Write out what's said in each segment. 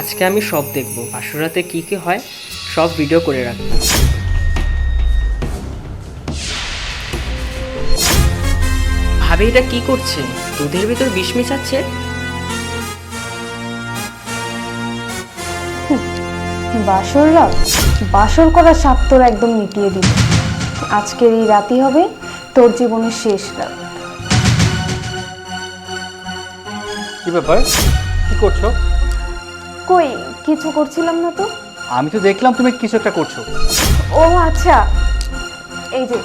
আজকে আমি সব দেখব। বাসুরাতে কি কি হয় সব ভিডিও করে রাখব। ভাবি এটা কি করছে? দুধের ভিতর বিষ মিশাচ্ছে? বাসর রাত বাসর করার স্বাদ তোর একদম মিটিয়ে দিল। আজকের এই রাতই হবে তোর জীবনের শেষ রাত। কি ব্যাপার? কি করছ? কই? কিছু করছিলাম না তো? আমি তো দেখলাম তুমি কিছু একটা করছ। ও আচ্ছা। এই যে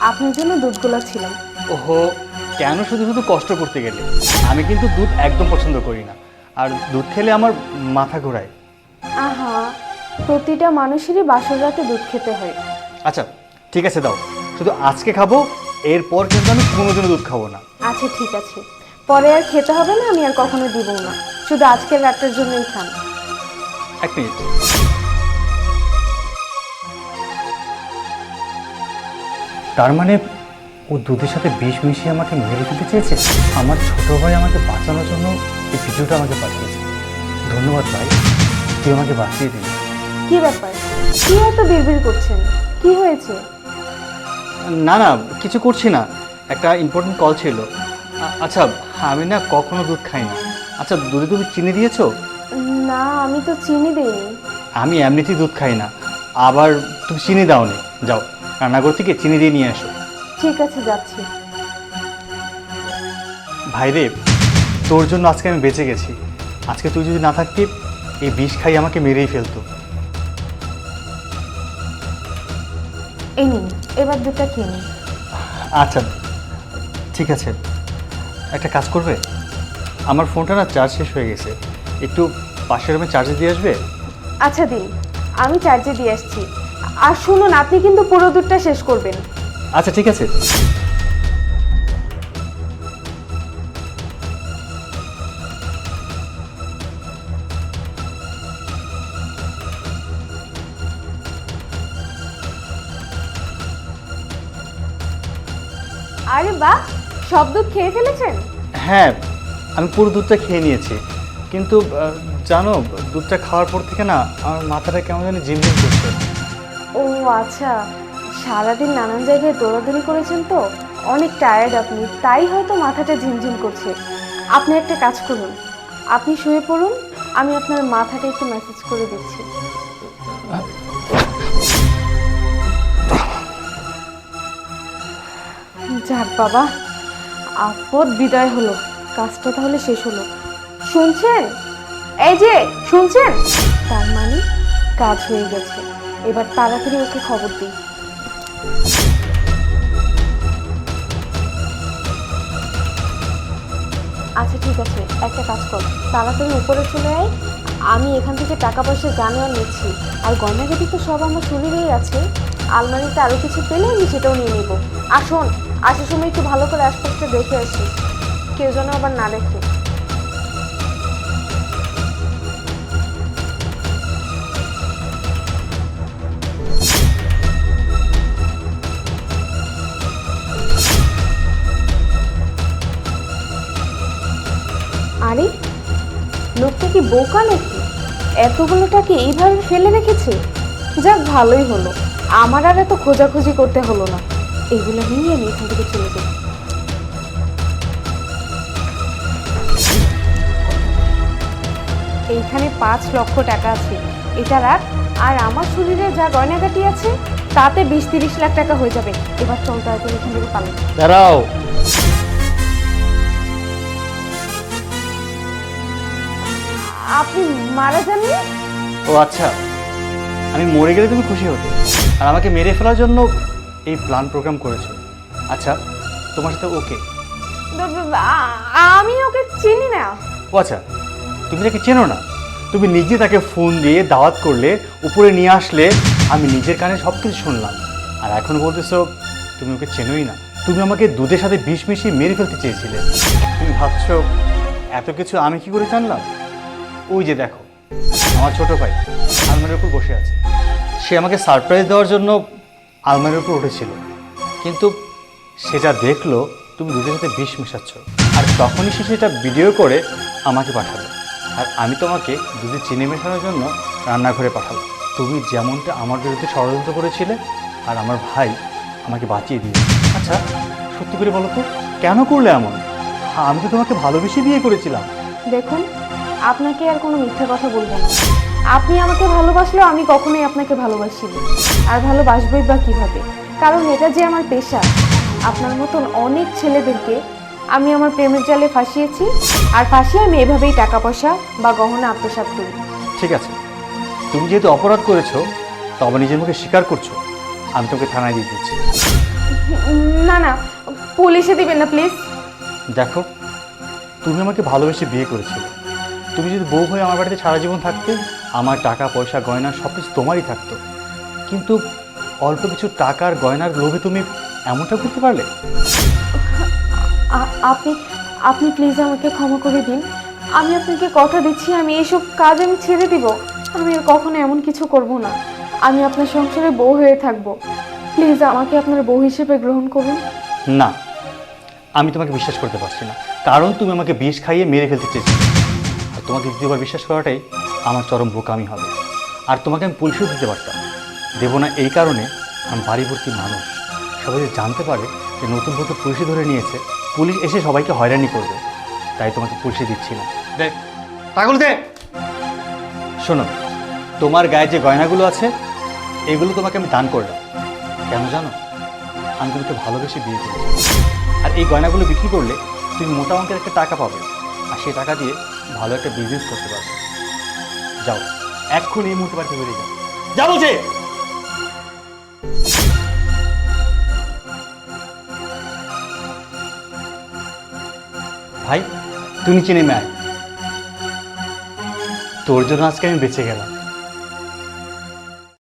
আপনার জন্য দুধগুলো ছিলাম। ওহো কেন শুধু শুধু কষ্ট করতে গেলে? আমি কিন্তু দুধ একদম পছন্দ করি না। আর দুধ খেলে আমার মাথা ঘোরায়। আহা প্রতিটা মানুষেরই বাসর রাতে দুধ খেতে হয়। আচ্ছা ঠিক আছে দাও। শুধু আজকে খাব এরপর কিন্তু আমি কোনোদিনও দুধ খাব না। আচ্ছা ঠিক আছে। পরে আর খেতে হবে না আমি আর কখনো দিব না। শুধু আজকের রাতের জন্যই খান এক মিনিট। তার মানে ও দুধের সাথে বিষ মিশিয়ে আমাকে মেরে দিতে চেয়েছে? আমার ছোট ভাই আমাকে বাঁচানোর জন্য এই ভিডিওটা আমাকে পাঠিয়েছে। ধন্যবাদ ভাই তুই আমাকে বাঁচিয়ে দিলি। কি ব্যাপার? কি এত বিড়বিড় করছেন? কি হয়েছে? না না কিছু করছি না। একটা ইম্পর্টেন্ট কল ছিল। আ- আচ্ছা আমি না কখনো দুধ খাই না আচ্ছা দুধে তুমি চিনি দিয়েছ? না আমি তো চিনি দেইনি। আমি এমনিতেই দুধ খাই না। আবার তুমি চিনি দাওনি। যাও রান্নাঘর থেকে চিনি দিয়ে নিয়ে আসো ঠিক আছে যাচ্ছি। ভাই রে তোর জন্য আজকে আমি বেঁচে গেছি। আজকে তুই যদি না থাকতি এই বিষ খাই আমাকে মেরেই ফেলতো। এই নিন এবার দুধটা খেয়ে নিন। আচ্ছা ঠিক আছে। একটা কাজ করবে? আমার ফোনটা না চার্জ শেষ হয়ে গেছে। একটু পাশের রুমে চার্জে দিয়ে আসবে? আচ্ছা দিন। আমি চার্জে দিয়ে আসছি। আর শুনুন আপনি কিন্তু পুরো দুধটা শেষ করবেন। আচ্ছা ঠিক আছে। আরে বাহ সব দুধ খেয়ে ফেলেছেন? হ্যাঁ আমি পুরো দুধটা খেয়ে নিয়েছি। কিন্তু জানো, দুধটা খাওয়ার পর থেকে না আমার মাথাটা কেমন জানি ঝিমঝিম করছে। ও আচ্ছা। সারাদিন নানান জায়গায় দৌড়াদৌড়ি করেছেন তো? অনেক টায়ার্ড আপনি, তাই হয়তো মাথাটা ঝিমঝিম করছে। আপনি একটা কাজ করুন। আপনি শুয়ে পড়ুন, আমি আপনার মাথাটা একটু ম্যাসেজ করে দিচ্ছি। যাক বাবা, আপদ বিদায় হলো। কাজটা তাহলে শেষ হলো। শুনছেন? এই যে, শুনছেন? তার মানে কাজ হয়ে গেছে। এবার তাড়াতাড়ি ওকে খবর দিই আচ্ছা ঠিক আছে, একটা কাজ কর। তাড়াতাড়ি উপরে চলে আয়। আমি এখান থেকে টাকা পয়সা জানি আর নিচ্ছি। আর গয়নাগাটি তো সব আমার শরীরেই আছে। আলমারিতে আরও কিছু পেলে আমি সেটাও নিয়ে নিব। আসুন, আসার সময় একটু ভালো করে আশপাশটা দেখে আসিস কেউ যেন আবার না দেখে। আরে, লোকটা কি বোকা নাকি? এতগুলো টাকা এইভাবে ফেলে রেখেছে? যাক, ভালোই হলো। আমার আর এত খোঁজাখুঁজি করতে হলো না। এগুলো নিয়ে আমি এখান থেকে চলে যাই এইখানে পাঁচ লক্ষ টাকা আছে। এটা রাখ আর আমার শরীরে যা গয়নাগাটি আছে তাতে বিশ তিরিশ লাখ টাকা হয়ে যাবে। এবার চল তাড়াতাড়ি এখান থেকে পালাম। দাঁড়াও। আপনি মারা যাননি? ও আচ্ছা আমি মরে গেলে তুমি খুশি হতে। আর আমাকে মেরে ফেলার জন্য এই প্ল্যান প্রোগ্রাম করেছ। আচ্ছা তোমার সাথে ওকে। আমি ওকে চিনি না। ও আচ্ছা তুমি তাকে চেনো না। তুমি নিজে তাকে ফোন দিয়ে দাওয়াত করলে, উপরে নিয়ে আসলে আমি নিজের কানে সব কিছু শুনলাম। আর এখন বলতেছো, তুমি ওকে চেনোই না। তুমি আমাকে দুধের সাথে বিষ মিশিয়ে মেরে ফেলতে চেয়েছিলে। তুমি ভাবছ, এত কিছু আমি কি করে জানলাম? ওই যে দেখো, আমার ছোট ভাই আলমারির উপর বসে আছে। সে আমাকে সারপ্রাইজ দেওয়ার জন্য আলমারির উপর উঠেছিল। কিন্তু সে যা দেখল, তুমি দুধের সাথে বিষ মেশাচ্ছ। আর তখনই সে সেটা ভিডিও করে আমাকে পাঠালো। আর আমি তোমাকে দুধে চিনি মেশানোর জন্য রান্নাঘরে পাঠালাম তুমি যেমনটা আমার বিরুদ্ধে ষড়যন্ত্র করেছিলে আর আমার ভাই আমাকে বাঁচিয়ে দিয়ে আচ্ছা সত্যি করে বলো তো, কেন করলে এমন? আমি তো তোমাকে ভালোবেসে বিয়ে করেছিলাম। দেখুন, আপনাকে আর কোনো মিথ্যা কথা বলব না। আপনি আমাকে ভালোবাসলেও আমি কখনোই আপনাকে ভালোবাসি আর ভালোবাসবই বা কীভাবে? কারণ এটা যে আমার পেশা। আপনার মতন অনেক ছেলেদেরকে আমি আমার প্রেমের জালে ফাঁসিয়েছি আর ফাঁসিয়ে আমি এভাবেই টাকা পয়সা বা গহনা আত্মসাৎ করি। ঠিক আছে। তুমি যেহেতু অপরাধ করেছ তবে নিজের মুখে স্বীকার করছ। আমি তোকে থানায় দিয়ে দিচ্ছি। না না পুলিশে দিবেন না প্লিজ। দেখো তুমি আমাকে ভালোবেসে বিয়ে করেছিলে তুমি যদি বউ হয়ে আমার বাড়িতে সারা জীবন থাকতে আমার টাকা পয়সা গয়না সব কিছু তোমারই থাকতো। কিন্তু অল্প কিছু টাকার গয়নার লোভে তুমি এমনটা করতে পারলে? আপনি আপনি প্লিজ আমাকে ক্ষমা করে দিন। আমি আপনাকে কথা দিচ্ছি, আমি এইসব কাজ আমি ছেড়ে দিব। আমি আর কখনো এমন কিছু করব না। আমি আপনার সংসারে বউ হয়ে থাকব। প্লিজ আমাকে আপনার বউ হিসেবে গ্রহণ করুন। না, আমি তোমাকে বিশ্বাস করতে পারছি না। কারণ তুমি আমাকে বিষ খাইয়ে মেরে ফেলতে চেয়েছিলে। আর তোমাকে দ্বিতীয়বার বিশ্বাস করাটাই আমার চরম বোকামি হবে। আর তোমাকে আমি পুলিশও দিতে পারতাম। দেবো না এই কারণে আমি বাড়িভর্তি মানুষ। সবাই জানতে পারে যে নতুন বউকে পুলিশে ধরে নিয়েছে। পুলিশ এসে সবাইকে হয়রানি করবে। তাই তোমাকে পুলিশে দিচ্ছি না। দেখ টাকাগুলো দে শোনো তোমার গায়ে যে গয়নাগুলো আছে এগুলো তোমাকে আমি দান করলাম। কেন জানো? আমি তোমাকে ভালোবেসে বিয়ে করেছি। আর এই গয়নাগুলো বিক্রি করলে তুমি মোটা অঙ্কের একটা টাকা পাবে। আর সেই টাকা দিয়ে ভালো একটা বিজনেস করতে পারবে। যাও এক্ষুনি এই মুহূর্তে বাড়িতে বেরিয়ে যাও। যা! ভাই তুই নিচে নেমে আয়। তোর জন্য আজকে আমি বেঁচে গেলাম।